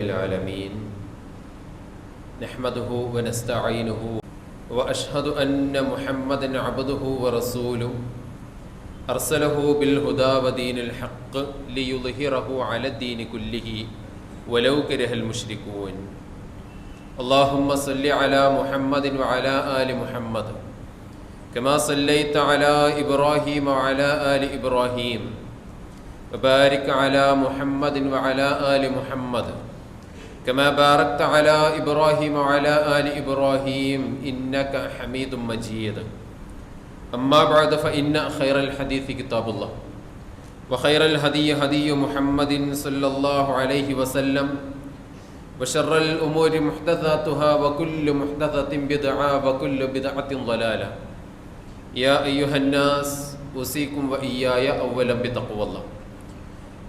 العالمين. نحمده ونستعينه وأشهد أن محمدا عبده ورسوله. أرسله بالهدى ودين الحق ليظهره على الدين كله ولو كره المشركون. اللهم صل على محمد وعلى آل محمد كما صليت على إبراهيم وعلى آل إبراهيم. وبارك على محمد وعلى آل محمد. كما باركت على إبراهيم وعلى آل إبراهيم إنك حميد مجيد. أما بعد فإن خير الحديث كتاب الله. وخير الهدي هدي محمد صلى الله عليه وسلم. وشر الأمور محدثاتها وكل محدثة بدعة وكل بدعة ضلالة. يا أيها الناس أوصيكم وإياي اولا بتقوى الله.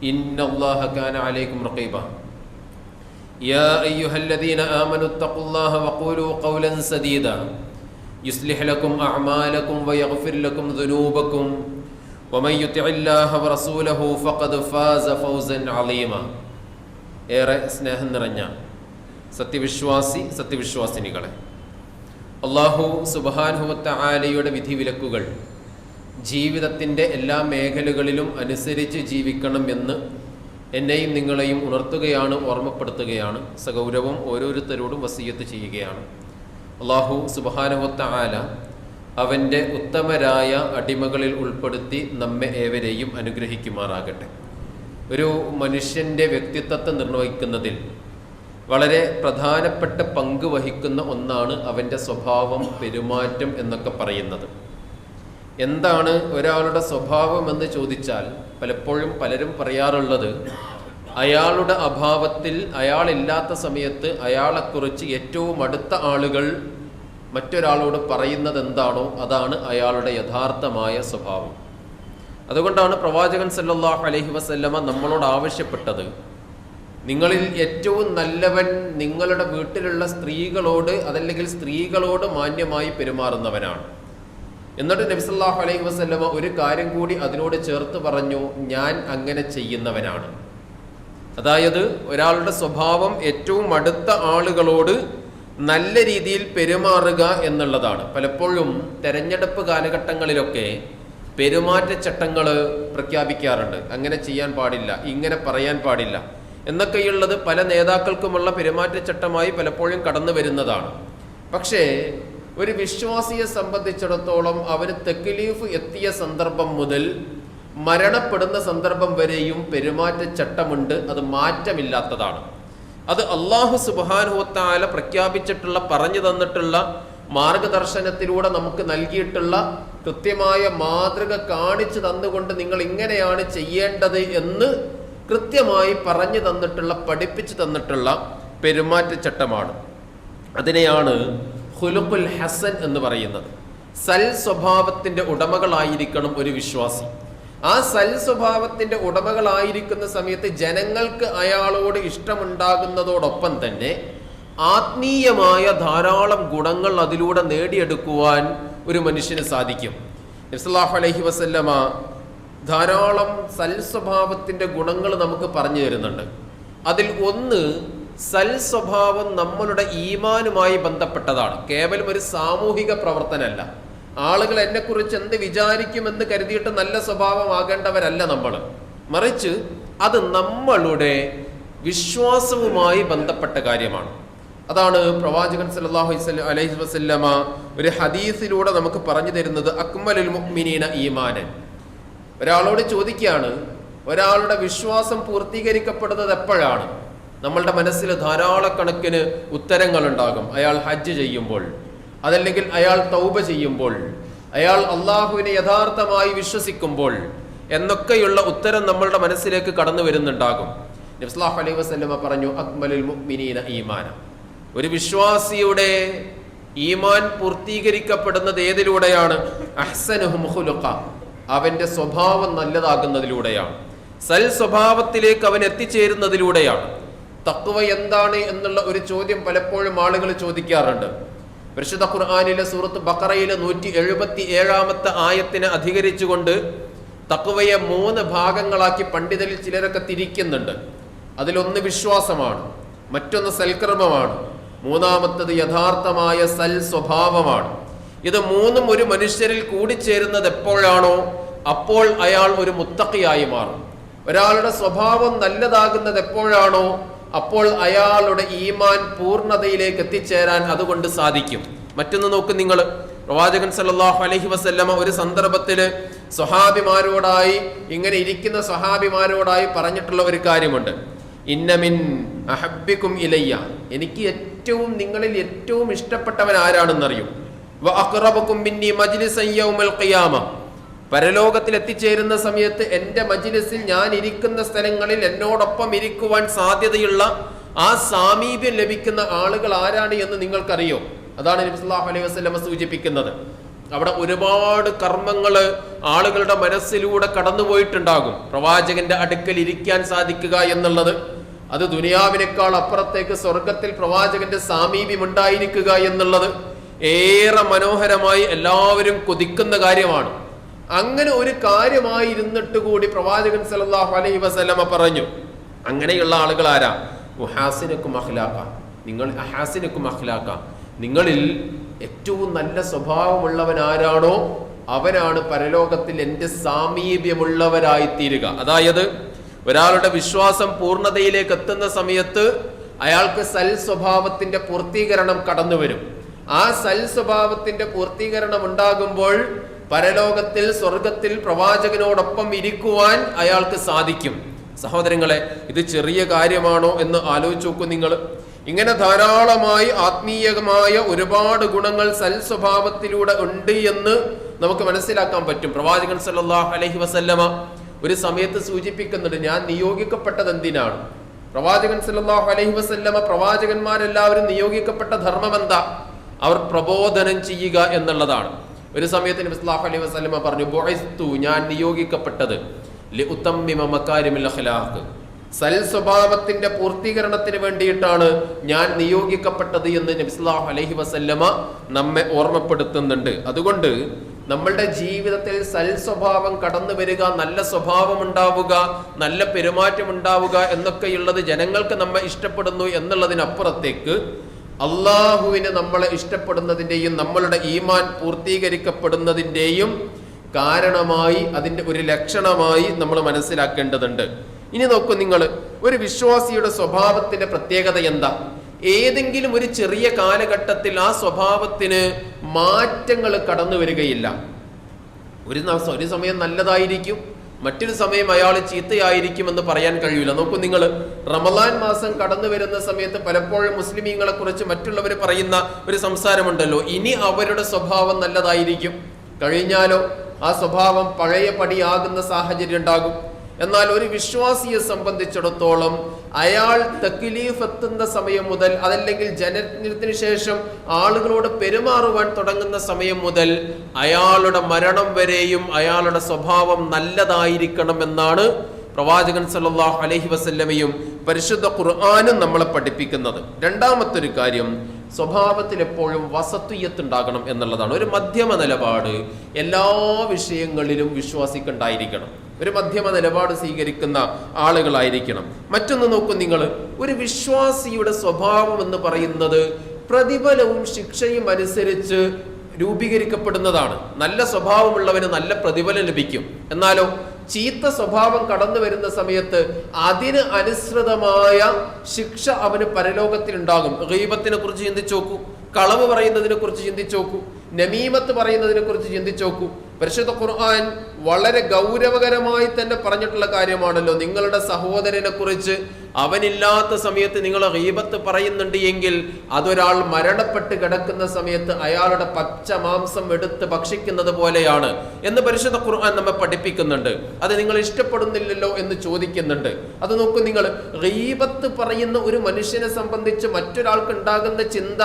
إن الله كان عليكم رقيبا يا أيها الذين آمنوا اتقوا الله وقولوا قولا سديدا يصلح لكم أعمالكم ويغفر لكم ذنوبكم ومن يطع الله ورسوله فقد فاز فوزا عظيما ഏറെ സ്നേഹം നിറഞ്ഞ സത്യവിശ്വാസി സത്യവിശ്വാസിനികളെ അള്ളാഹു സുബാനുവത്ത ആലയുടെ വിധിവിലക്കുകൾ ജീവിതത്തിന്റെ എല്ലാ മേഖലകളിലും അനുസരിച്ച് ജീവിക്കണം എന്ന് എന്നെയും നിങ്ങളെയും ഉണർത്തുകയാണ് ഓർമ്മപ്പെടുത്തുകയാണ്. സഗൗരവം ഓരോരുത്തരോടും വസീയത്ത് ചെയ്യുകയാണ്. അള്ളാഹു സുബാനുവത്ത ആല അവന്റെ ഉത്തമരായ അടിമകളിൽ ഉൾപ്പെടുത്തി നമ്മെ ഏവരെയും അനുഗ്രഹിക്കുമാറാകട്ടെ. ഒരു മനുഷ്യന്റെ വ്യക്തിത്വത്തെ നിർണയിക്കുന്നതിൽ വളരെ പ്രധാനപ്പെട്ട പങ്ക് വഹിക്കുന്ന ഒന്നാണ് അവന്റെ സ്വഭാവം പെരുമാറ്റം എന്നൊക്കെ പറയുന്നത്. എന്താണ് ഒരാളുടെ സ്വഭാവം എന്ന് ചോദിച്ചാൽ പലപ്പോഴും പലരും പറയാറുള്ളത് അയാളുടെ അഭാവത്തിൽ അയാളില്ലാത്ത സമയത്ത് അയാളെക്കുറിച്ച് ഏറ്റവും അടുത്ത ആളുകൾ മറ്റൊരാളോട് പറയുന്നത് എന്താണോ അതാണ് അയാളുടെ യഥാർത്ഥമായ സ്വഭാവം. അതുകൊണ്ടാണ് പ്രവാചകൻ സല്ലല്ലാഹു അലഹി വസല്ലമ നമ്മളോട് ആവശ്യപ്പെട്ടത് നിങ്ങളിൽ ഏറ്റവും നല്ലവൻ നിങ്ങളുടെ വീട്ടിലുള്ള സ്ത്രീകളോട് അതല്ലെങ്കിൽ സ്ത്രീകളോട് മാന്യമായി പെരുമാറുന്നവനാണ്. എന്നിട്ട് നബിസല്ലാഹു അലൈഹി വസല്ലമ ഒരു കാര്യം കൂടി അതിനോട് ചേർത്ത് പറഞ്ഞു ഞാൻ അങ്ങനെ ചെയ്യുന്നവനാണ്. അതായത് ഒരാളുടെ സ്വഭാവം ഏറ്റവും അടുത്ത ആളുകളോട് നല്ല രീതിയിൽ പെരുമാറുക എന്നുള്ളതാണ്. പലപ്പോഴും തെരഞ്ഞെടുപ്പ് കാലഘട്ടങ്ങളിലൊക്കെ പെരുമാറ്റച്ചട്ടങ്ങൾ പ്രഖ്യാപിക്കാറുണ്ട്. അങ്ങനെ ചെയ്യാൻ പാടില്ല ഇങ്ങനെ പറയാൻ പാടില്ല. എന്നൊക്കെയുള്ളത് പല നേതാക്കൾക്കുമുള്ള പെരുമാറ്റച്ചട്ടമായി പലപ്പോഴും കടന്നു വരുന്നതാണ് പക്ഷേ ഒരു വിശ്വാസിയെ സംബന്ധിച്ചിടത്തോളം അവന് തെക്കിലീഫ് എത്തിയ സന്ദർഭം മുതൽ മരണപ്പെടുന്ന സന്ദർഭം വരെയും പെരുമാറ്റച്ചട്ടമുണ്ട്. അത് മാറ്റമില്ലാത്തതാണ്. അത് അള്ളാഹു സുബാനുഹത്താല പ്രഖ്യാപിച്ചിട്ടുള്ള പറഞ്ഞു തന്നിട്ടുള്ള മാർഗദർശനത്തിലൂടെ നമുക്ക് നൽകിയിട്ടുള്ള കൃത്യമായ മാതൃക കാണിച്ചു തന്നുകൊണ്ട് നിങ്ങൾ ഇങ്ങനെയാണ് ചെയ്യേണ്ടത് എന്ന് കൃത്യമായി പറഞ്ഞു തന്നിട്ടുള്ള പഠിപ്പിച്ചു തന്നിട്ടുള്ള പെരുമാറ്റച്ചട്ടമാണ്. അതിനെയാണ് ഹുലുഖുൽ ഹസൻ എന്ന് പറയുന്നത്. സൽ സ്വഭാവത്തിന്റെ ഉടമകളായിരിക്കണം ഒരു വിശ്വാസി. ആ സൽ സ്വഭാവത്തിന്റെ ഉടമകളായിരിക്കുന്ന സമയത്ത് ജനങ്ങൾക്ക് അയാളോട് ഇഷ്ടമുണ്ടാകുന്നതോടൊപ്പം തന്നെ ആത്മീയമായ ധാരാളം ഗുണങ്ങൾ അതിലൂടെ നേടിയെടുക്കുവാൻ ഒരു മനുഷ്യന് സാധിക്കും. നബ്സല്ലാഹു അലൈഹി വസല്ലമ ധാരാളം സൽ സ്വഭാവത്തിന്റെ ഗുണങ്ങൾ നമുക്ക് പറഞ്ഞു തരുന്നുണ്ട്. അതിൽ ഒന്ന് സൽ സ്വഭാവം നമ്മളുടെ ഈമാനുമായി ബന്ധപ്പെട്ടതാണ്. കേവലം ഒരു സാമൂഹിക പ്രവർത്തനമല്ല. ആളുകൾ എന്നെക്കുറിച്ച് എന്ത് വിചാരിക്കുമെന്ന് കരുതിയിട്ട് നല്ല സ്വഭാവമാകേണ്ടവരല്ല നമ്മൾ മറിച്ച് അത് നമ്മളുടെ വിശ്വാസവുമായി ബന്ധപ്പെട്ട കാര്യമാണ്. അതാണ് പ്രവാചകൻ സല്ലല്ലാഹു അലൈഹി വസല്ലമ ഒരു ഹദീസിലൂടെ നമുക്ക് പറഞ്ഞു തരുന്നത് അക്മലുൽ മുഅ്മിനീന ഈമാനൻ. ഒരാളോട് ചോദിക്കുകയാണ് ഒരാളുടെ വിശ്വാസം പൂർത്തീകരിക്കപ്പെടുന്നത് എപ്പോഴാണ്? നമ്മളുടെ മനസ്സിൽ ധാരാളക്കണക്കിന് ഉത്തരങ്ങളുണ്ടാകും. അയാൾ ഹജ്ജ് ചെയ്യുമ്പോൾ അതല്ലെങ്കിൽ അയാൾ തൗബ ചെയ്യുമ്പോൾ അയാൾ അള്ളാഹുവിനെ യഥാർത്ഥമായി വിശ്വസിക്കുമ്പോൾ എന്നൊക്കെയുള്ള ഉത്തരം നമ്മളുടെ മനസ്സിലേക്ക് കടന്നു വരുന്നുണ്ടാകും. നബ്സ്ലാഹ് അലൈഹി വസ്ലമ പറഞ്ഞു അക്മലുൽ മുഅ്മിനീന ഈമാന. ഒരു വിശ്വാസിയുടെ ഈമാൻ പൂർത്തീകരിക്കപ്പെടുന്നത് ഏതിലൂടെയാണ്? അഹ്സനുഹും അവന്റെ സ്വഭാവം നല്ലതാകുന്നതിലൂടെയാണ്. സൽ സ്വഭാവത്തിലേക്ക് അവൻ എത്തിച്ചേരുന്നതിലൂടെയാണ്. തക്വ എന്താണ് എന്നുള്ള ഒരു ചോദ്യം പലപ്പോഴും ആളുകൾ ചോദിക്കാറുണ്ട്. പരിശുദ്ധ ഖുർആാനിലെ സൂറത്ത് ബക്കറയിലെ നൂറ്റി എഴുപത്തി ഏഴാമത്തെ ആയത്തിനെ അധികരിച്ചുകൊണ്ട് തക്കുവയെ മൂന്ന് ഭാഗങ്ങളാക്കി പണ്ഡിതരിൽ ചിലരൊക്കെ തിരിക്കുന്നുണ്ട്. അതിലൊന്ന് വിശ്വാസമാണ് മറ്റൊന്ന് സൽക്കർമ്മമാണ് മൂന്നാമത്തത് യഥാർത്ഥമായ സൽ സ്വഭാവമാണ് ഇത് മൂന്നും ഒരു മനുഷ്യരിൽ കൂടിച്ചേരുന്നത് എപ്പോഴാണോ അപ്പോൾ അയാൾ ഒരു മുത്തക്കിയായി മാറും. ഒരാളുടെ സ്വഭാവം നല്ലതാകുന്നത് എപ്പോഴാണോ അപ്പോൾ അയാളുടെ ഈമാൻ പൂർണതയിലേക്ക് എത്തിച്ചേരാൻ അതുകൊണ്ട് സാധിക്കും. മറ്റൊന്ന് നോക്ക് നിങ്ങൾ. പ്രവാചകൻ സല്ലാഹു അലഹി വസല്ലമ ഒരു സന്ദർഭത്തിൽ സ്വഹാബിമാരോടായി ഇങ്ങനെ ഇരിക്കുന്ന സ്വഹാബിമാരോടായി പറഞ്ഞിട്ടുള്ള ഒരു കാര്യമുണ്ട്. ഇന്നമിൻ അഹബിക്കും ഇലയ്യ. എനിക്ക് ഏറ്റവും നിങ്ങളിൽ ഏറ്റവും ഇഷ്ടപ്പെട്ടവൻ ആരാണെന്നറിയും? പരലോകത്തിൽ എത്തിച്ചേരുന്ന സമയത്ത് എന്റെ മജിലിസിൽ ഞാൻ ഇരിക്കുന്ന സ്ഥലങ്ങളിൽ എന്നോടൊപ്പം ഇരിക്കുവാൻ സാധ്യതയുള്ള ആ സാമീപ്യം ലഭിക്കുന്ന ആളുകൾ ആരാണ് എന്ന് നിങ്ങൾക്കറിയോ? അതാണ് നബി സല്ലല്ലാഹു അലൈഹി വസല്ലമ സൂചിപ്പിക്കുന്നത്. അവിടെ ഒരുപാട് കർമ്മങ്ങൾ ആളുകളുടെ മനസ്സിലൂടെ കടന്നുപോയിട്ടുണ്ടാകും. പ്രവാചകന്റെ അടുക്കൽ ഇരിക്കാൻ സാധിക്കുക എന്നുള്ളത്. അത് ദുനിയാവിനേക്കാൾ അപ്പുറത്തേക്ക് സ്വർഗത്തിൽ പ്രവാചകന്റെ സാമീപ്യം ഉണ്ടായിരിക്കുക എന്നുള്ളത് ഏറെ മനോഹരമായി എല്ലാവരും കൊതിക്കുന്ന കാര്യമാണ്. അങ്ങനെ ഒരു കാര്യമായിരുന്നിട്ട് കൂടി പ്രവാചകൻ സല്ലല്ലാഹു അലൈഹി വസല്ലമ പറഞ്ഞു. അങ്ങനെയുള്ള ആളുകൾ ആരാ? മുഹാസിനക്കും അഹ്ലാക്ക നിങ്ങൾ അഹാസിനക്കും അഹ്ലാക്ക നിങ്ങളിൽ ഏറ്റവും നല്ല സ്വഭാവമുള്ളവൻ ആരാണോ? അവനാണ് പരലോകത്തിൽ എന്റെ സാമീപ്യമുള്ളവരായി തീരുക അതായത് ഒരാളുടെ വിശ്വാസം പൂർണതയിലേക്ക് എത്തുന്ന സമയത്ത് അയാൾക്ക് സൽ സ്വഭാവത്തിന്റെ പൂർത്തീകരണം കടന്നു വരും ആ സൽ സ്വഭാവത്തിന്റെ പൂർത്തീകരണം ഉണ്ടാകുമ്പോൾ പരലോകത്തിൽ സ്വർഗത്തിൽ പ്രവാചകനോടൊപ്പം ഇരിക്കുവാൻ അയാൾക്ക് സാധിക്കും. സഹോദരങ്ങളെ ഇത് ചെറിയ കാര്യമാണോ എന്ന് ആലോചിച്ച് നോക്കൂ നിങ്ങൾ. ഇങ്ങനെ ധാരാളമായി ആത്മീയമായ ഒരുപാട് ഗുണങ്ങൾ സൽ സ്വഭാവത്തിലൂടെ ഉണ്ട് എന്ന് നമുക്ക് മനസ്സിലാക്കാൻ പറ്റും. പ്രവാചകൻ സല്ലല്ലാഹു അലഹി വസല്ലമ ഒരു സമയത്ത് സൂചിപ്പിക്കുന്നുണ്ട് ഞാൻ നിയോഗിക്കപ്പെട്ടത് എന്തിനാണ്? പ്രവാചകൻ സല്ലല്ലാഹു അലഹി വസല്ലമ പ്രവാചകന്മാരെല്ലാവരും നിയോഗിക്കപ്പെട്ട ധർമ്മം എന്താ? അവർ പ്രബോധനം ചെയ്യുക എന്നുള്ളതാണ്. ഒരു സമയത്ത് നബി സല്ലല്ലാഹു അലൈഹി വസല്ലമ പറഞ്ഞു ബോയ്സ്തു ഞാൻ നിയോഗിക്കപ്പെട്ടത് അഖ്ലാഖ്. സൽ സ്വഭാവത്തിന്റെ പൂർത്തീകരണത്തിന് വേണ്ടിയിട്ടാണ് ഞാൻ നിയോഗിക്കപ്പെട്ടത് എന്ന് നബി അലഹി അലൈഹി വസല്ലമ നമ്മെ ഓർമ്മപ്പെടുത്തുന്നുണ്ട്. അതുകൊണ്ട് നമ്മളുടെ ജീവിതത്തിൽ സൽ സ്വഭാവം കടന്നു വരിക നല്ല സ്വഭാവം ഉണ്ടാവുക നല്ല പെരുമാറ്റം ഉണ്ടാവുക എന്നൊക്കെയുള്ളത് ജനങ്ങൾക്ക് നമ്മെ ഇഷ്ടപ്പെടുന്നു എന്നുള്ളതിനപ്പുറത്തേക്ക് അള്ളാഹുവിന് നമ്മളെ ഇഷ്ടപ്പെടുന്നതിന്റെയും നമ്മളുടെ ഈമാൻ പൂർത്തീകരിക്കപ്പെടുന്നതിന്റെയും കാരണമായി അതിന്റെ ഒരു ലക്ഷണമായി നമ്മൾ മനസ്സിലാക്കേണ്ടതുണ്ട്. ഇനി നോക്കൂ നിങ്ങൾ ഒരു വിശ്വാസിയുടെ സ്വഭാവത്തിന്റെ പ്രത്യേകത എന്താ? ഏതെങ്കിലും ഒരു ചെറിയ കാലഘട്ടത്തിൽ ആ സ്വഭാവത്തിന് മാറ്റങ്ങൾ കടന്നു വരികയില്ല. ഒരു ഒരു സമയം നല്ലതായിരിക്കും. മറ്റൊരു സമയം അയാൾ ചീത്തയായിരിക്കുമെന്ന് പറയാൻ കഴിയില്ല. നോക്കൂ നിങ്ങൾ റമലാൻ മാസം കടന്നു വരുന്ന സമയത്ത് പലപ്പോഴും മുസ്ലിമീങ്ങളെ കുറിച്ച് മറ്റുള്ളവർ പറയുന്ന ഒരു സംസാരമുണ്ടല്ലോ. ഇനി അവരുടെ സ്വഭാവം നല്ലതായിരിക്കും. കഴിഞ്ഞാലോ ആ സ്വഭാവം പഴയ പടിയാകുന്ന സാഹചര്യം ഉണ്ടാകും. എന്നാൽ ഒരു വിശ്വാസിയെ സംബന്ധിച്ചിടത്തോളം അയാൾ തക്കിലീഫ് എത്തുന്ന സമയം മുതൽ അതല്ലെങ്കിൽ ജനനത്തിന് ശേഷം ആളുകളോട് പെരുമാറുവാൻ തുടങ്ങുന്ന സമയം മുതൽ അയാളുടെ മരണം വരെയും അയാളുടെ സ്വഭാവം നല്ലതായിരിക്കണം എന്നാണ് പ്രവാചകൻ സല്ലല്ലാഹു അലഹി വസല്ലമയും പരിശുദ്ധ ഖുർആാനും നമ്മളെ പഠിപ്പിക്കുന്നത്. രണ്ടാമത്തൊരു കാര്യം സ്വഭാവത്തിൽ എപ്പോഴും വസത്തുയത്ത് ഉണ്ടാകണം എന്നുള്ളതാണ്. ഒരു മധ്യമ നിലപാട് എല്ലാ വിഷയങ്ങളിലും വിശ്വാസിക്കുണ്ടായിരിക്കണം ഒരു മധ്യമ നിലപാട് സ്വീകരിക്കുന്ന ആളുകളായിരിക്കണം. മറ്റൊന്ന് നോക്കൂ നിങ്ങൾ. ഒരു വിശ്വാസിയുടെ സ്വഭാവം എന്ന് പറയുന്നത് പ്രതിഫലവും ശിക്ഷയും അനുസരിച്ച് രൂപീകരിക്കപ്പെടുന്നതാണ്. നല്ല സ്വഭാവമുള്ളവന് നല്ല പ്രതിഫലം ലഭിക്കും. എന്നാലോ ചീത്ത സ്വഭാവം കടന്നു വരുന്ന സമയത്ത് അതിന് അനുസൃതമായ ശിക്ഷ അവന് പരലോകത്തിൽ ഉണ്ടാകും ഗീബത്തിനെ കുറിച്ച് ചിന്തിച്ചു നോക്കൂ. കളവ് പറയുന്നതിനെ കുറിച്ച് ചിന്തിച്ചു നോക്കൂ. നമീമത്ത് പറയുന്നതിനെ കുറിച്ച് ചിന്തിച്ചു നോക്കൂ. പരിശുദ്ധ ഖുർആൻ വളരെ ഗൗരവകരമായി തന്നെ പറഞ്ഞിട്ടുള്ള കാര്യമാണല്ലോ. നിങ്ങളുടെ സഹോദരനെ കുറിച്ച് അവനില്ലാത്ത സമയത്ത് നിങ്ങൾ റീബത്ത് പറയുന്നുണ്ട് എങ്കിൽ അതൊരാൾ മരണപ്പെട്ട് കിടക്കുന്ന സമയത്ത് അയാളുടെ പച്ച മാംസം എടുത്ത് ഭക്ഷിക്കുന്നത് പോലെയാണ് എന്ന് പരിശുദ്ധ ഖുർആൻ നമ്മെ പഠിപ്പിക്കുന്നുണ്ട്. അത് നിങ്ങൾ ഇഷ്ടപ്പെടുന്നില്ലല്ലോ എന്ന് ചോദിക്കുന്നുണ്ട്. അത് നോക്കൂ നിങ്ങൾ റീബത്ത് പറയുന്ന ഒരു മനുഷ്യനെ സംബന്ധിച്ച് മറ്റൊരാൾക്ക് ഉണ്ടാകുന്ന ചിന്ത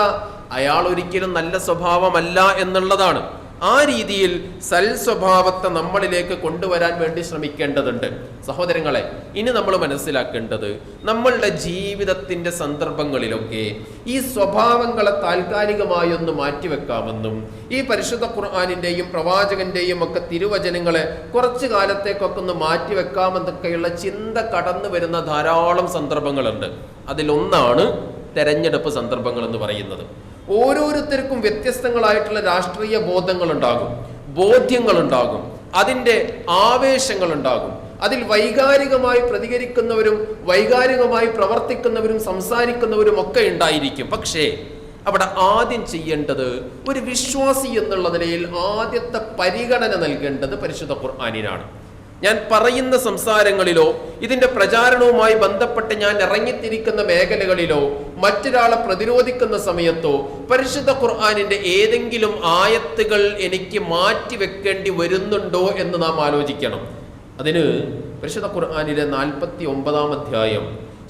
അയാൾ ഒരിക്കലും നല്ല സ്വഭാവമല്ല എന്നുള്ളതാണ്. ആ രീതിയിൽ സൽ സ്വഭാവത്തെ നമ്മളിലേക്ക് കൊണ്ടുവരാൻ വേണ്ടി ശ്രമിക്കേണ്ടതുണ്ട്. സഹോദരങ്ങളെ ഇനി നമ്മൾ മനസ്സിലാക്കേണ്ടത് നമ്മളുടെ ജീവിതത്തിന്റെ സന്ദർഭങ്ങളിലൊക്കെ ഈ സ്വഭാവങ്ങളെ താൽക്കാലികമായി ഒന്ന് മാറ്റിവെക്കാമെന്നും ഈ പരിശുദ്ധ ഖുർആാനിന്റെയും പ്രവാചകന്റെയും ഒക്കെ തിരുവചനങ്ങളെ കുറച്ചു കാലത്തേക്കൊക്കെ ഒന്ന് മാറ്റിവെക്കാമെന്നൊക്കെയുള്ള ചിന്ത കടന്നു വരുന്ന ധാരാളം സന്ദർഭങ്ങളുണ്ട്. അതിലൊന്നാണ് തെരഞ്ഞെടുപ്പ് സന്ദർഭങ്ങൾ എന്ന് പറയുന്നത്. ഓരോരുത്തർക്കും വ്യത്യസ്തങ്ങളായിട്ടുള്ള രാഷ്ട്രീയ ബോധങ്ങൾ ഉണ്ടാകും ബോധ്യങ്ങൾ ഉണ്ടാകും അതിന്റെ ആവേശങ്ങൾ ഉണ്ടാകും അതിൽ വൈകാരികമായി പ്രതികരിക്കുന്നവരും വൈകാരികമായി പ്രവർത്തിക്കുന്നവരും സംസാരിക്കുന്നവരും ഒക്കെ ഉണ്ടായിരിക്കും. പക്ഷേ അവിടെ ആദ്യം ചെയ്യേണ്ടത് ഒരു വിശ്വാസി എന്നുള്ള നിലയിൽ ആദ്യത്തെ പരിഗണന നൽകേണ്ടത് പരിശുദ്ധ ഖുർആാനിനാണ്. ഞാൻ പറയുന്ന സംസാരങ്ങളിലോ ഇതിന്റെ പ്രചാരണവുമായി ബന്ധപ്പെട്ട് ഞാൻ ഇറങ്ങിത്തിരിക്കുന്ന മേഖലകളിലോ മറ്റൊരാളെ പ്രതിരോധിക്കുന്ന സമയത്തോ പരിശുദ്ധ ഖുർആാനിന്റെ ഏതെങ്കിലും ആയത്തുകൾ എനിക്ക് മാറ്റി വെക്കേണ്ടി വരുന്നുണ്ടോ എന്ന് നാം ആലോചിക്കണം. അതിന് പരിശുദ്ധ ഖുർആാനിലെ നാൽപ്പത്തി ഒമ്പതാം അധ്യായം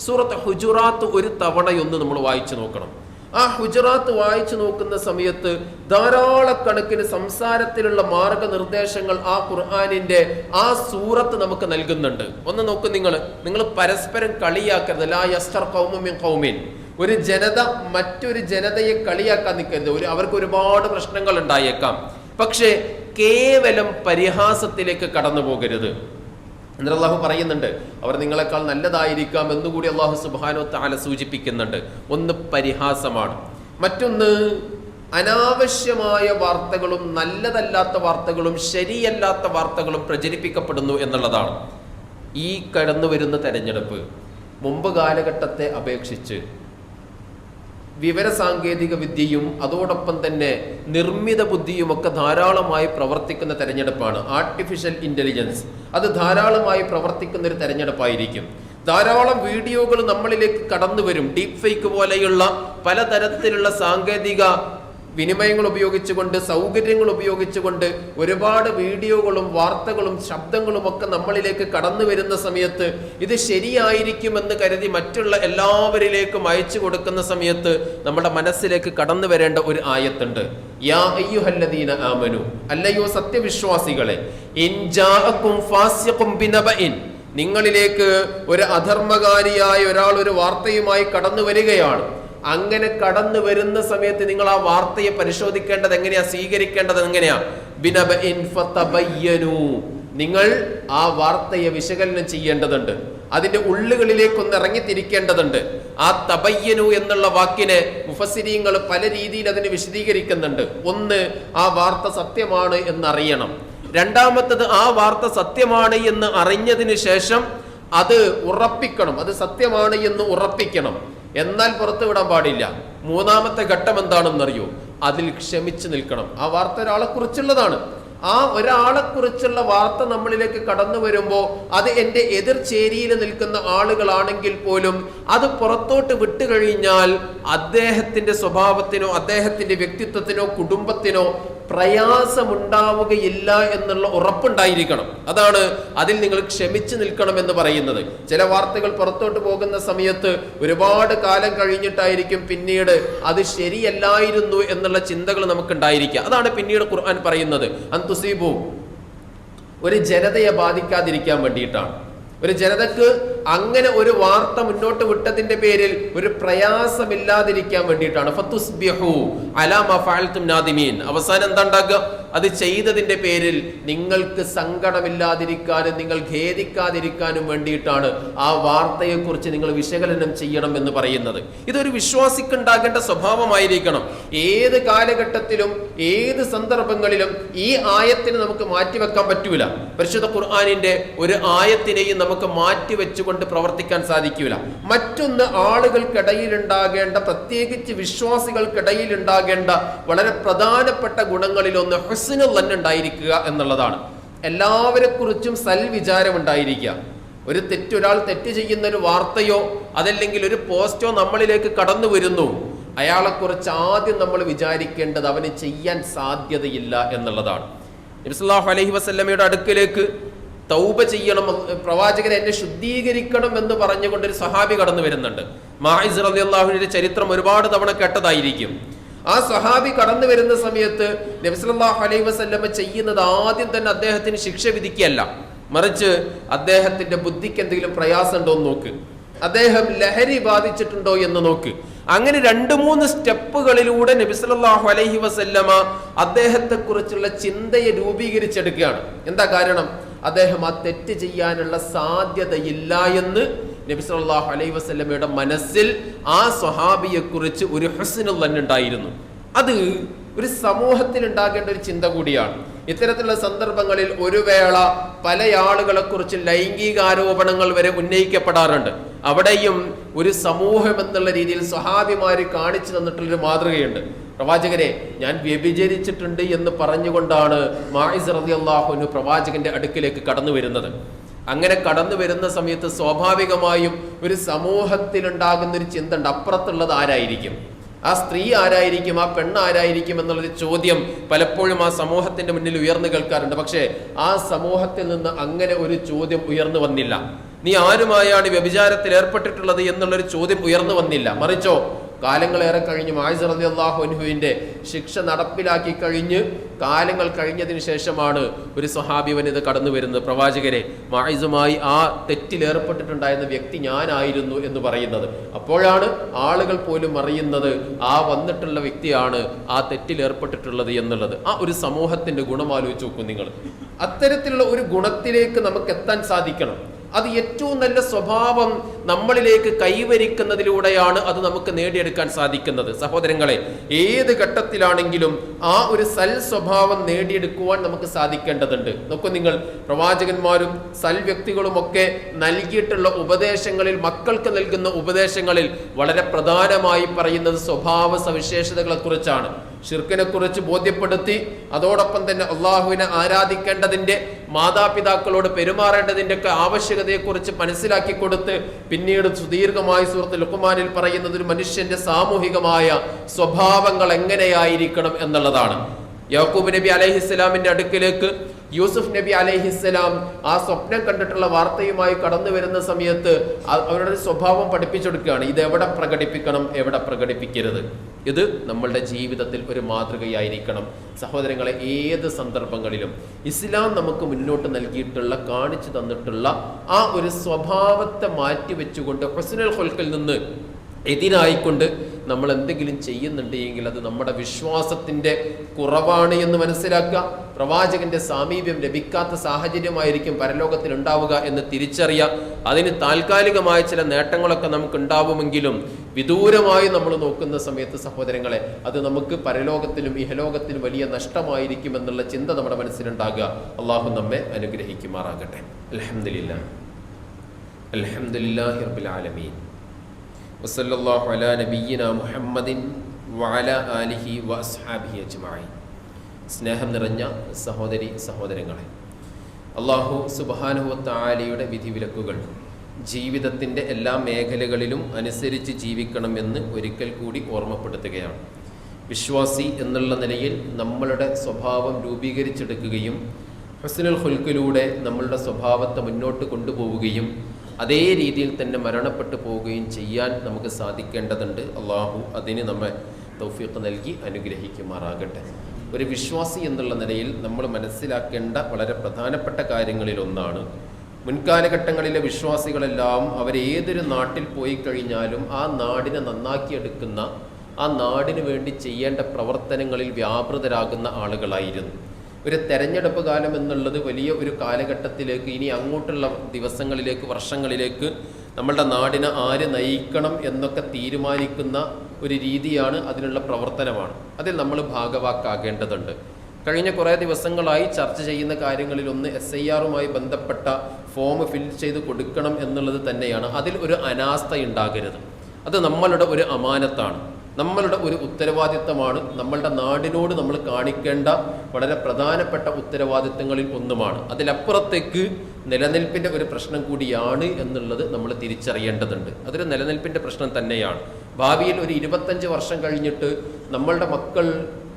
സൂറത്ത് ഹുജുറാത്ത് ഒരു തവണയൊന്ന് നമ്മൾ വായിച്ചു നോക്കണം. ആ ഹുജറാത്ത് വായിച്ചു നോക്കുന്ന സമയത്ത് ധാരാളക്കണക്കിന് സംസാരത്തിലുള്ള മാർഗനിർദ്ദേശങ്ങൾ ആ ഖുർആാനിന്റെ ആ സൂറത്ത് നമുക്ക് നൽകുന്നുണ്ട്. ഒന്ന് നോക്ക് നിങ്ങൾ. നിങ്ങൾ പരസ്പരം കളിയാക്കരുത്. ലാ യസ്തർ ഖൗമും കൗമിൻ ഒരു ജനത മറ്റൊരു ജനതയെ കളിയാക്കാൻ നിൽക്കരുത്. ഒരു അവർക്ക് ഒരുപാട് പ്രശ്നങ്ങൾ ഉണ്ടായേക്കാം. പക്ഷേ കേവലം പരിഹാസത്തിലേക്ക് കടന്നു പോകരുത് എന്നിട്ട് അള്ളാഹു പറയുന്നുണ്ട് അവർ നിങ്ങളെക്കാൾ നല്ലതായിരിക്കാം എന്നുകൂടി അള്ളാഹു സുബാനോ താല സൂചിപ്പിക്കുന്നുണ്ട്. ഒന്ന് പരിഹാസമാണ്. മറ്റൊന്ന് അനാവശ്യമായ വാർത്തകളും നല്ലതല്ലാത്ത വാർത്തകളും ശരിയല്ലാത്ത വാർത്തകളും പ്രചരിപ്പിക്കപ്പെടുന്നു എന്നുള്ളതാണ് ഈ കടന്നു വരുന്ന തെരഞ്ഞെടുപ്പ്. മുമ്പ് കാലഘട്ടത്തെ അപേക്ഷിച്ച് വിവരസാങ്കേതിക വിദ്യയും അതോടൊപ്പം തന്നെ നിർമ്മിത ബുദ്ധിയുമൊക്കെ ധാരാളമായി പ്രവർത്തിക്കുന്ന തെരഞ്ഞെടുപ്പാണ്. ആർട്ടിഫിഷ്യൽ ഇന്റലിജൻസ് അത് ധാരാളമായി പ്രവർത്തിക്കുന്ന ഒരു തെരഞ്ഞെടുപ്പായിരിക്കും. ധാരാളം വീഡിയോകൾ നമ്മളിലേക്ക് കടന്നു വരും ഡീപ് ഫേക്ക് പോലെയുള്ള പലതരത്തിലുള്ള സാങ്കേതിക വിനിമയങ്ങൾ ഉപയോഗിച്ചുകൊണ്ട് സൗകര്യങ്ങൾ ഉപയോഗിച്ചുകൊണ്ട് ഒരുപാട് വീഡിയോകളും വാർത്തകളും ശബ്ദങ്ങളും ഒക്കെ നമ്മളിലേക്ക് കടന്നു വരുന്ന സമയത്ത് ഇത് ശരിയായിരിക്കുമെന്ന് കരുതി മറ്റുള്ള എല്ലാവരിലേക്കും അയച്ചു കൊടുക്കുന്ന സമയത്ത് നമ്മുടെ മനസ്സിലേക്ക് കടന്നു വരേണ്ട ഒരു ആയത്തുണ്ട്. യാ അയ്യുഹല്ലദീന ആമനു. അല്ലയോ സത്യവിശ്വാസികളെ നിങ്ങളിലേക്ക് ഒരു അധർമ്മകാരിയായ ഒരാൾ ഒരു വാർത്തയുമായി കടന്നു വരികയാണ്. അങ്ങനെ കടന്നു വരുന്ന സമയത്ത് നിങ്ങൾ ആ വാർത്തയെ പരിശോധിക്കേണ്ടത് എങ്ങനെയാ? സ്വീകരിക്കേണ്ടത് എങ്ങനെയാ? നിങ്ങൾ ആ വാർത്തയെ വിശകലനം ചെയ്യേണ്ടതുണ്ട്. അതിന്റെ ഉള്ളുകളിലേക്കൊന്ന് ഇറങ്ങിത്തിരിക്കേണ്ടതുണ്ട്. ആ തബയ്യനു എന്നുള്ള വാക്കിനെ മുഫസിരീങ്ങൾ പല രീതിയിൽ അതിനെ വിശദീകരിക്കുന്നുണ്ട്. ഒന്ന് ആ വാർത്ത സത്യമാണ് എന്നറിയണം. രണ്ടാമത്തത് ആ വാർത്ത സത്യമാണ് എന്ന് അറിഞ്ഞതിന് ശേഷം അത് ഉറപ്പിക്കണം. അത് സത്യമാണ് എന്ന് ഉറപ്പിക്കണം. എന്നാൽ പുറത്തു വിടാൻ പാടില്ല. മൂന്നാമത്തെ ഘട്ടം എന്താണെന്നറിയോ? അതിൽ ക്ഷമിച്ചു നിൽക്കണം. ആ വാർത്ത ഒരാളെ കുറിച്ചുള്ളതാണ്. ആ ഒരാളെ കുറിച്ചുള്ള വാർത്ത നമ്മളിലേക്ക് കടന്നു വരുമ്പോൾ അത് എന്റെ എതിർചേരിയിൽ നിൽക്കുന്ന ആളുകളാണെങ്കിൽ പോലും അത് പുറത്തോട്ട് വിട്ടു കഴിഞ്ഞാൽ അദ്ദേഹത്തിന്റെ സ്വഭാവത്തിനോ അദ്ദേഹത്തിന്റെ വ്യക്തിത്വത്തിനോ കുടുംബത്തിനോ പ്രയാസമുണ്ടാവുകയില്ല എന്നുള്ള ഉറപ്പുണ്ടായിരിക്കണം. അതാണ് അതിൽ നിങ്ങൾ ക്ഷമിച്ചു നിൽക്കണം എന്ന് പറയുന്നത്. ചില വാർത്തകൾ പുറത്തോട്ട് പോകുന്ന സമയത്ത് ഒരുപാട് കാലം കഴിഞ്ഞിട്ടായിരിക്കും പിന്നീട് അത് ശരിയല്ലായിരുന്നു എന്നുള്ള ചിന്തകൾ നമുക്ക് നമുക്കുണ്ടായിരിക്കുക. അതാണ് പിന്നീട് ഖുർആൻ പറയുന്നത്. അന്തുസീബു ഒരു ജനതയെ ബാധിക്കാതിരിക്കാൻ വേണ്ടിയിട്ടാണ്. ഒരു ജനതക്ക് അങ്ങനെ ഒരു വാർത്ത മുന്നോട്ട് വിട്ടതിന്റെ പേരിൽ ഒരു പ്രയാസമില്ലാതിരിക്കാൻ വേണ്ടിയിട്ടാണ്. അവസാനം എന്താ ഉണ്ടാക്കുക? അത് ചെയ്തതിന്റെ പേരിൽ നിങ്ങൾക്ക് സങ്കടമില്ലാതിരിക്കാനും നിങ്ങൾ ഖേദിക്കാതിരിക്കാനും വേണ്ടിയിട്ടാണ് ആ വാർത്തയെക്കുറിച്ച് നിങ്ങൾ വിശകലനം ചെയ്യണം എന്ന് പറയുന്നത്. ഇതൊരു വിശ്വാസിക്കുണ്ടാകേണ്ട സ്വഭാവമായിരിക്കണം. ഏത് കാലഘട്ടത്തിലും ഏത് സന്ദർഭങ്ങളിലും ഈ ആയത്തിന് നമുക്ക് മാറ്റിവെക്കാൻ പറ്റൂല. പരിശുദ്ധ ഖുർആാനിന്റെ ഒരു ആയത്തിനെയും നമുക്ക് മാറ്റി വെച്ചുകൊണ്ട് പ്രവർത്തിക്കാൻ സാധിക്കൂല. മറ്റൊന്ന് ആളുകൾക്കിടയിൽ ഉണ്ടാകേണ്ട പ്രത്യേകിച്ച് വിശ്വാസികൾക്കിടയിൽ ഉണ്ടാകേണ്ട വളരെ പ്രധാനപ്പെട്ട ഗുണങ്ങളിലൊന്ന് തന്നെ ഉണ്ടായിരിക്കുക എന്നുള്ളതാണ്. എല്ലാവരെ കുറിച്ചും സൽവിചാരം ഉണ്ടായിരിക്കുക ഒരു തെറ്റൊരാൾ തെറ്റ് ചെയ്യുന്ന ഒരു വാർത്തയോ അതല്ലെങ്കിൽ ഒരു പോസ്റ്റോ നമ്മളിലേക്ക് കടന്നു വരുന്നു. അയാളെക്കുറിച്ച് ആദ്യം നമ്മൾ വിചാരിക്കേണ്ടത് അവന് ചെയ്യാൻ സാധ്യതയില്ല എന്നുള്ളതാണ്. നബിസ്വല്ലാഹു അലഹി വസല്ലമയുടെ അടുക്കിലേക്ക് തൗബ ചെയ്യണം പ്രവാചകനെ എന്നെ ശുദ്ധീകരിക്കണം എന്ന് പറഞ്ഞുകൊണ്ട് ഒരു സഹാബി കടന്നു വരുന്നുണ്ട്. മാഹിസ് റളിയല്ലാഹുവിന്റെ ചരിത്രം ഒരുപാട് തവണ കേട്ടതായിരിക്കും. ആ സഹാബി കടന്നു വരുന്ന സമയത്ത് നബിസ്വല്ലാഹു അലൈഹി വസല്ലമ ചെയ്യുന്നത് ആദ്യം തന്നെ അദ്ദേഹത്തിന് ശിക്ഷ വിധിക്കുകയല്ല. മറിച്ച് അദ്ദേഹത്തിന്റെ ബുദ്ധിക്ക് എന്തെങ്കിലും പ്രയാസം ഉണ്ടോ എന്ന് നോക്ക്. അദ്ദേഹം ലഹരി ബാധിച്ചിട്ടുണ്ടോ എന്ന് നോക്ക്. അങ്ങനെ രണ്ട് മൂന്ന് സ്റ്റെപ്പുകളിലൂടെ നബിസലല്ലാഹു അലൈഹി വസല്ലമ അദ്ദേഹത്തെ കുറിച്ചുള്ള ചിന്തയെ രൂപീകരിച്ചെടുക്കുകയാണ്. എന്താ കാരണം? അദ്ദേഹം ആ തെറ്റ് ചെയ്യാനുള്ള സാധ്യതയില്ല എന്ന് നബി സല്ലാഹു അലൈഹി വസ്ലമയുടെ മനസ്സിൽ ആ സ്വഹാബിയെ കുറിച്ച് ഒരു ഹുസ്നുൽ ഉണ്ടായിരുന്നു. അത് ഒരു സമൂഹത്തിൽ ഉണ്ടാകേണ്ട ഒരു ചിന്ത കൂടിയാണ്. ഇത്തരത്തിലുള്ള സന്ദർഭങ്ങളിൽ ഒരു വേള പല ആളുകളെ കുറിച്ച് ലൈംഗിക ആരോപണങ്ങൾ വരെ ഉന്നയിക്കപ്പെടാറുണ്ട്. അവിടെയും ഒരു സമൂഹം എന്നുള്ള രീതിയിൽ സ്വഹാബിമാര് കാണിച്ചു തന്നിട്ടുള്ളൊരു മാതൃകയുണ്ട്. പ്രവാചകരെ ഞാൻ വ്യഭിചരിച്ചിട്ടുണ്ട് എന്ന് പറഞ്ഞുകൊണ്ടാണ് മായിസ് റതി അള്ളാഹുനു പ്രവാചകന്റെ അടുക്കിലേക്ക് കടന്നു വരുന്നത് അങ്ങനെ കടന്നു വരുന്ന സമയത്ത് സ്വാഭാവികമായും ഒരു സമൂഹത്തിൽ ഉണ്ടാകുന്ന ഒരു ചിന്ത ഉണ്ട്. അപ്പുറത്തുള്ളത് ആരായിരിക്കും? ആ സ്ത്രീ ആരായിരിക്കും? ആ പെണ്ണ് ആരായിരിക്കും എന്നുള്ളൊരു ചോദ്യം പലപ്പോഴും ആ സമൂഹത്തിന്റെ മുന്നിൽ ഉയർന്നു കേൾക്കാറുണ്ട്. പക്ഷേ ആ സമൂഹത്തിൽ നിന്ന് അങ്ങനെ ഒരു ചോദ്യം ഉയർന്നു വന്നില്ല. നീ ആരുമായാണ് വ്യഭിചാരത്തിൽ ഏർപ്പെട്ടിട്ടുള്ളത് എന്നുള്ളൊരു ചോദ്യം ഉയർന്നു വന്നില്ല. മറിച്ചോ കാലങ്ങളേറെ കഴിഞ്ഞ് മായിസ് റതി അള്ളാഹുനുഹുവിന്റെ ശിക്ഷ നടപ്പിലാക്കി കഴിഞ്ഞ് കാലങ്ങൾ കഴിഞ്ഞതിന് ശേഷമാണ് ഒരു സ്വഹാബി ഇത് കടന്നു വരുന്നത്. പ്രവാചകരെ മായിസുമായി ആ തെറ്റിലേർപ്പെട്ടിട്ടുണ്ടായിരുന്ന വ്യക്തി ഞാനായിരുന്നു എന്ന് പറയുന്നത്. അപ്പോഴാണ് ആളുകൾ പോലും അറിയുന്നത് ആ വന്നിട്ടുള്ള വ്യക്തിയാണ് ആ തെറ്റിലേർപ്പെട്ടിട്ടുള്ളത് എന്നുള്ളത്. ആ ഒരു സമൂഹത്തിന്റെ ഗുണം ആലോചിച്ച് നോക്കും നിങ്ങൾ. അത്തരത്തിലുള്ള ഒരു ഗുണത്തിലേക്ക് നമുക്ക് എത്താൻ സാധിക്കണം. അത് ഏറ്റവും നല്ല സ്വഭാവം നമ്മളിലേക്ക് കൈവരിക്കുന്നതിലൂടെയാണ് അത് നമുക്ക് നേടിയെടുക്കാൻ സാധിക്കുന്നത്. സഹോദരങ്ങളെ ഏത് ഘട്ടത്തിലാണെങ്കിലും ആ ഒരു സൽ സ്വഭാവം നേടിയെടുക്കുവാൻ നമുക്ക് സാധിക്കേണ്ടതുണ്ട്. നോക്കൂ നിങ്ങൾ പ്രവാചകന്മാരും സൽ വ്യക്തികളുമൊക്കെ നൽകിയിട്ടുള്ള ഉപദേശങ്ങളിൽ മക്കൾക്ക് നൽകുന്ന ഉപദേശങ്ങളിൽ വളരെ പ്രധാനമായി പറയുന്നത് സ്വഭാവ സവിശേഷതകളെ കുറിച്ചാണ് ഷിർക്കിനെ കുറിച്ച് ബോധ്യപ്പെടുത്തി അതോടൊപ്പം തന്നെ അള്ളാഹുവിനെ ആരാധിക്കേണ്ടതിന്റെ മാതാപിതാക്കളോട് പെരുമാറേണ്ടതിന്റെ ഒക്കെ ആവശ്യകതയെക്കുറിച്ച് മനസ്സിലാക്കി കൊടുത്ത് പിന്നീട് സുദീർഘമായി സുഹൃത്ത് ലുക്കുമാനിൽ പറയുന്നത് ഒരു മനുഷ്യന്റെ സാമൂഹികമായ സ്വഭാവങ്ങൾ എങ്ങനെയായിരിക്കണം എന്നുള്ളതാണ്. യാക്കൂബ് നബി അലൈഹിസ്സലാമിന്റെ അടുക്കിലേക്ക് യൂസുഫ് നബി അലൈഹിസ്സലാം ആ സ്വപ്നം കണ്ടിട്ടുള്ള വാർത്തയുമായി കടന്നു വരുന്ന സമയത്ത് അവരുടെ സ്വഭാവം പഠിപ്പിച്ചെടുക്കുകയാണ്. ഇത് എവിടെ പ്രകടിപ്പിക്കണം എവിടെ പ്രകടിപ്പിക്കരുത്? ഇത് നമ്മളുടെ ജീവിതത്തിൽ ഒരു മാതൃകയായിരിക്കണം. സഹോദരങ്ങളെ ഏത് സന്ദർഭങ്ങളിലും ഇസ്ലാം നമുക്ക് മുന്നോട്ട് നൽകിയിട്ടുള്ള കാണിച്ചു തന്നിട്ടുള്ള ആ ഒരു സ്വഭാവത്തെ മാറ്റിവെച്ചുകൊണ്ട് വെച്ചുകൊണ്ട് ഹൊൽക്കിൽ ഹുൽക്കിൽ നിന്ന് എതിരായിക്കൊണ്ട് നമ്മൾ എന്തെങ്കിലും ചെയ്യുന്നുണ്ട് എങ്കിൽ അത് നമ്മുടെ വിശ്വാസത്തിന്റെ കുറവാണ് എന്ന് മനസ്സിലാക്കുക. പ്രവാചകന്റെ സാമീപ്യം ലഭിക്കാത്ത സാഹചര്യമായിരിക്കും പരലോകത്തിൽ ഉണ്ടാവുക എന്ന് തിരിച്ചറിയുക. അതിന് താൽക്കാലികമായ ചില നേട്ടങ്ങളൊക്കെ നമുക്ക് ഉണ്ടാവുമെങ്കിലും വിദൂരമായി നമ്മൾ നോക്കുന്ന സമയത്ത് സഹോദരങ്ങളെ അത് നമുക്ക് പരലോകത്തിലും ഇഹലോകത്തിലും വലിയ നഷ്ടമായിരിക്കും എന്നുള്ള ചിന്ത നമ്മുടെ മനസ്സിലുണ്ടാകുക. അള്ളാഹു നമ്മെ അനുഗ്രഹിക്കുമാറാകട്ടെ. അലഹമില്ല അലഹമില്ലാ റബ്ബിൽ ആലമീൻ അല നബിയ്യിന മുഹമ്മദിൻ വഅല ആലിഹി വഅസ്ഹാബിഹി അജ്മായി സ്നേഹം നിറഞ്ഞ സഹോദരി സഹോദരങ്ങളെ അള്ളാഹു സുബാനുവത്തായാലയുടെ വിധിവിലക്കുകൾ ജീവിതത്തിന്റെ എല്ലാ മേഖലകളിലും അനുസരിച്ച് ജീവിക്കണമെന്ന് ഒരിക്കൽ കൂടി ഓർമ്മപ്പെടുത്തുകയാണ്. വിശ്വാസി എന്നുള്ള നിലയിൽ നമ്മളുടെ സ്വഭാവം രൂപീകരിച്ചെടുക്കുകയും ഹസനുൽ ഹുൽക്കിലൂടെ നമ്മളുടെ സ്വഭാവത്തെ മുന്നോട്ട് കൊണ്ടുപോവുകയും അതേ രീതിയിൽ തന്നെ മരണപ്പെട്ടു പോവുകയും ചെയ്യാൻ നമുക്ക് സാധിക്കേണ്ടതുണ്ട്. അള്ളാഹു അതിന് നമ്മെ തൗഫീഖ് നൽകി അനുഗ്രഹിക്കുമാറാകട്ടെ. ഒരു വിശ്വാസി എന്നുള്ള നിലയിൽ നമ്മൾ മനസ്സിലാക്കേണ്ട വളരെ പ്രധാനപ്പെട്ട കാര്യങ്ങളിലൊന്നാണ് മുൻകാലഘട്ടങ്ങളിലെ വിശ്വാസികളെല്ലാം അവരേതൊരു നാട്ടിൽ പോയി കഴിഞ്ഞാലും ആ നാടിനെ നന്നാക്കിയെടുക്കുന്ന ആ നാടിനു വേണ്ടി ചെയ്യേണ്ട പ്രവർത്തനങ്ങളിൽ വ്യാപൃതരാകുന്ന ആളുകളായിരുന്നു. ഒരു തെരഞ്ഞെടുപ്പ് കാലം എന്നുള്ളത് വലിയ ഒരു കാലഘട്ടത്തിലേക്ക് ഇനി അങ്ങോട്ടുള്ള ദിവസങ്ങളിലേക്ക് വർഷങ്ങളിലേക്ക് നമ്മളുടെ നാടിനെ ആര് നയിക്കണം എന്നൊക്കെ തീരുമാനിക്കുന്ന ഒരു രീതിയാണ് അതിനുള്ള പ്രവർത്തനമാണ്. അതിൽ നമ്മൾ ഭാഗവാക്കാകേണ്ടതുണ്ട്. കഴിഞ്ഞ കുറേ ദിവസങ്ങളായി ചർച്ച ചെയ്യുന്ന കാര്യങ്ങളിലൊന്ന് എസ് ഐ ആറുമായി ബന്ധപ്പെട്ട ഫോം ഫിൽ ചെയ്ത് കൊടുക്കണം എന്നുള്ളത് തന്നെയാണ്. അതിൽ ഒരു അനാസ്ഥ ഉണ്ടാകരുത് അത് നമ്മളുടെ ഒരു അമാനത്താണ്. നമ്മളുടെ ഒരു ഉത്തരവാദിത്തമാണ്. നമ്മളുടെ നാടിനോട് നമ്മൾ കാണിക്കേണ്ട വളരെ പ്രധാനപ്പെട്ട ഉത്തരവാദിത്തങ്ങളിൽ ഒന്നുമാണ്. അതിലപ്പുറത്തേക്ക് നിലനിൽപ്പിന്റെ ഒരു പ്രശ്നം കൂടിയാണ് എന്നുള്ളത് നമ്മൾ തിരിച്ചറിയേണ്ടതുണ്ട്. അതൊരു നിലനിൽപ്പിന്റെ പ്രശ്നം തന്നെയാണ്. ഭാവിയിൽ ഒരു ഇരുപത്തഞ്ച് വർഷം കഴിഞ്ഞിട്ട് നമ്മളുടെ മക്കൾ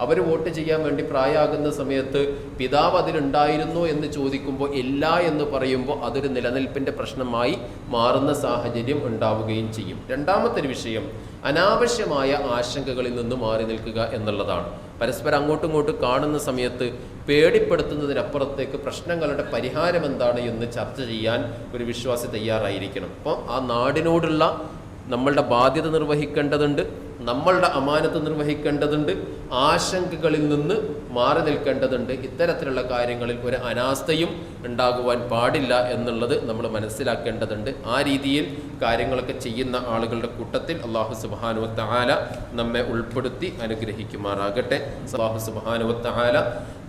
അവർ വോട്ട് ചെയ്യാൻ വേണ്ടി പ്രായമാകുന്ന സമയത്ത് പിതാവ് അതിലുണ്ടായിരുന്നു എന്ന് ചോദിക്കുമ്പോൾ ഇല്ല എന്ന് പറയുമ്പോൾ അതൊരു നിലനിൽപ്പിന്റെ പ്രശ്നമായി മാറുന്ന സാഹചര്യം ഉണ്ടാവുകയും ചെയ്യും. രണ്ടാമത്തെ വിഷയം അനാവശ്യമായ ആശങ്കകളിൽ നിന്ന് മാറി നിൽക്കുക എന്നുള്ളതാണ്. പരസ്പരം അങ്ങോട്ടും ഇങ്ങോട്ടും കാണുന്ന സമയത്ത് പേടിപ്പെടുത്തുന്നതിനപ്പുറത്തേക്ക് പ്രശ്നങ്ങളുടെ പരിഹാരം എന്താണ് എന്ന് ചർച്ച ചെയ്യാൻ ഒരു വിശ്വാസി തയ്യാറായിരിക്കണം. അപ്പം ആ നാടിനോടുള്ള നമ്മളുടെ ബാധ്യത നിർവഹിക്കേണ്ടതുണ്ട്. നമ്മളുടെ അമാനത്ത് നിർവഹിക്കേണ്ടതുണ്ട് ആശങ്കകളിൽ നിന്ന് മാറി നിൽക്കേണ്ടതുണ്ട്. ഇത്തരത്തിലുള്ള കാര്യങ്ങളിൽ ഒരു അനാസ്ഥയും ഉണ്ടാകുവാൻ പാടില്ല എന്നുള്ളത് നമ്മൾ മനസ്സിലാക്കേണ്ടതുണ്ട്. ആ രീതിയിൽ കാര്യങ്ങളൊക്കെ ചെയ്യുന്ന ആളുകളുടെ കൂട്ടത്തിൽ അള്ളാഹു സുബാനുവത്ത ആല നമ്മെ ഉൾപ്പെടുത്തി അനുഗ്രഹിക്കുമാറാകട്ടെ. അള്ളാഹു സുബാനുവത്ത ആല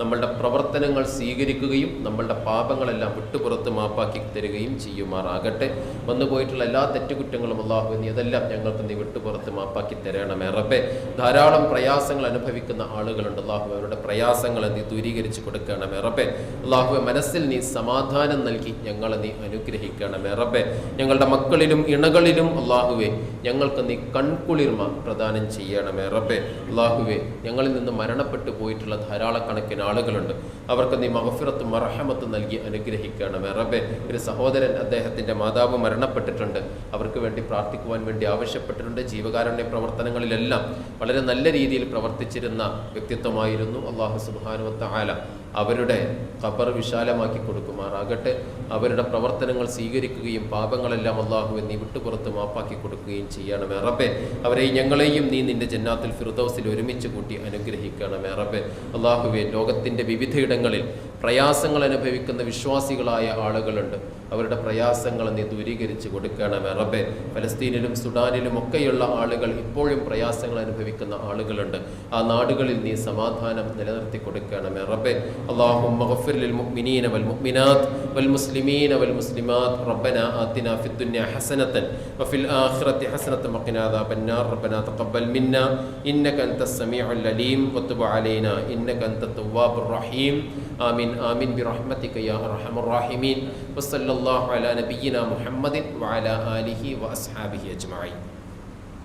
നമ്മളുടെ പ്രവർത്തനങ്ങൾ സ്വീകരിക്കുകയും നമ്മളുടെ പാപങ്ങളെല്ലാം വിട്ടുപുറത്ത് മാപ്പാക്കി തരികയും ചെയ്യുമാറാകട്ടെ. വന്നുപോയിട്ടുള്ള എല്ലാ തെറ്റുകുറ്റങ്ങളും അള്ളാഹു നീ അതെല്ലാം ഞങ്ങൾക്ക് നീ വിട്ടുപുറത്ത് മാപ്പാക്കി തരണം റബ്ബെ. ധാരാളം പ്രയാസങ്ങൾ അനുഭവിക്കുന്ന ആളുകളുണ്ട്. അള്ളാഹു അവരുടെ പ്രയാസങ്ങളെ നീ ദൂരീകരിച്ച് കൊടുക്കണം റബ്ബെ. അള്ളാഹു മനസ്സിൽ നീ സമാധാനം നൽകി ഞങ്ങളെ നീ അനുഗ്രഹിക്കണമേ. റബ്ബെ ഞങ്ങളുടെ മക്കളിലും ഇണകളിലും അള്ളാഹുവെ ഞങ്ങൾക്ക് നീ കൺകുളിർമ പ്രദാനം ചെയ്യണമേ. റബ്ബെ അള്ളാഹുവെ ഞങ്ങളിൽ നിന്ന് മരണപ്പെട്ടു പോയിട്ടുള്ള ധാരാളക്കണക്കിന് ആളുകളുണ്ട്. അവർക്ക് നീ മഹഫിറത്തും മറഹമത്തും നൽകി അനുഗ്രഹിക്കണമേ. റബ്ബെ ഒരു സഹോദരൻ അദ്ദേഹത്തിന്റെ മാതാവ് മരണപ്പെട്ടിട്ടുണ്ട്. അവർക്ക് വേണ്ടി പ്രാർത്ഥിക്കുവാൻ വേണ്ടി ആവശ്യപ്പെട്ടിട്ടുണ്ട്. ജീവകാരുണ്യ പ്രവർത്തനങ്ങളിലെല്ലാം വളരെ നല്ല രീതിയിൽ പ്രവർത്തിച്ചിരുന്ന വ്യക്തിത്വമായിരുന്നു അള്ളാഹു സുബാനുവത്ത ആല അവരുടെ ഖബർ വിശാലമാക്കി കൊടുക്കുമാറാകട്ടെ. അവരുടെ പ്രവർത്തനങ്ങൾ സ്വീകരിക്കുകയും പാപങ്ങളെല്ലാം അള്ളാഹുവെ നീ വിട്ടുപുറത്ത് മാപ്പാക്കി കൊടുക്കുകയും ചെയ്യണമേ റബ്ബെ. അവരെ ഞങ്ങളെയും നീ നിന്റെ ജന്നാത്തിൽ ഫിറുദൌസിൽ ഒരുമിച്ച് കൂട്ടി അനുഗ്രഹിക്കണമേ റബ്ബെ. അള്ളാഹുവെ ലോകത്തിന്റെ വിവിധയിടങ്ങളിൽ പ്രയാസങ്ങൾ അനുഭവിക്കുന്ന വിശ്വാസികളായ ആളുകളുണ്ട്. അവരുടെ പ്രയാസങ്ങൾ നീ ദൂരീകരിച്ച് കൊടുക്കണമേ റബ്ബെ. ഫലസ്തീനിലും സുഡാനിലും ഒക്കെയുള്ള ആളുകൾ ഇപ്പോഴും പ്രയാസങ്ങൾ അനുഭവിക്കുന്ന ആളുകളുണ്ട്. ആ നാടുകളിൽ നീ സമാധാനം നിലനിർത്തി കൊടുക്കണമേ റബ്ബെ. اللهم اغفر للمؤمنين والمؤمنات والمسلمين والمسلمات. ربنا آتنا في الدنيا حسنة وفي الآخرة حسنة وقنا عذاب النار. ربنا تقبل منا. إنك أنت السميع العليم. وتب علينا. إنك أنت التواب الرحيم. آمين. آمين. برحمتك يا أرحم الراحمين. وصلى الله على نبينا محمد وعلى آله وأصحابه أجمعين.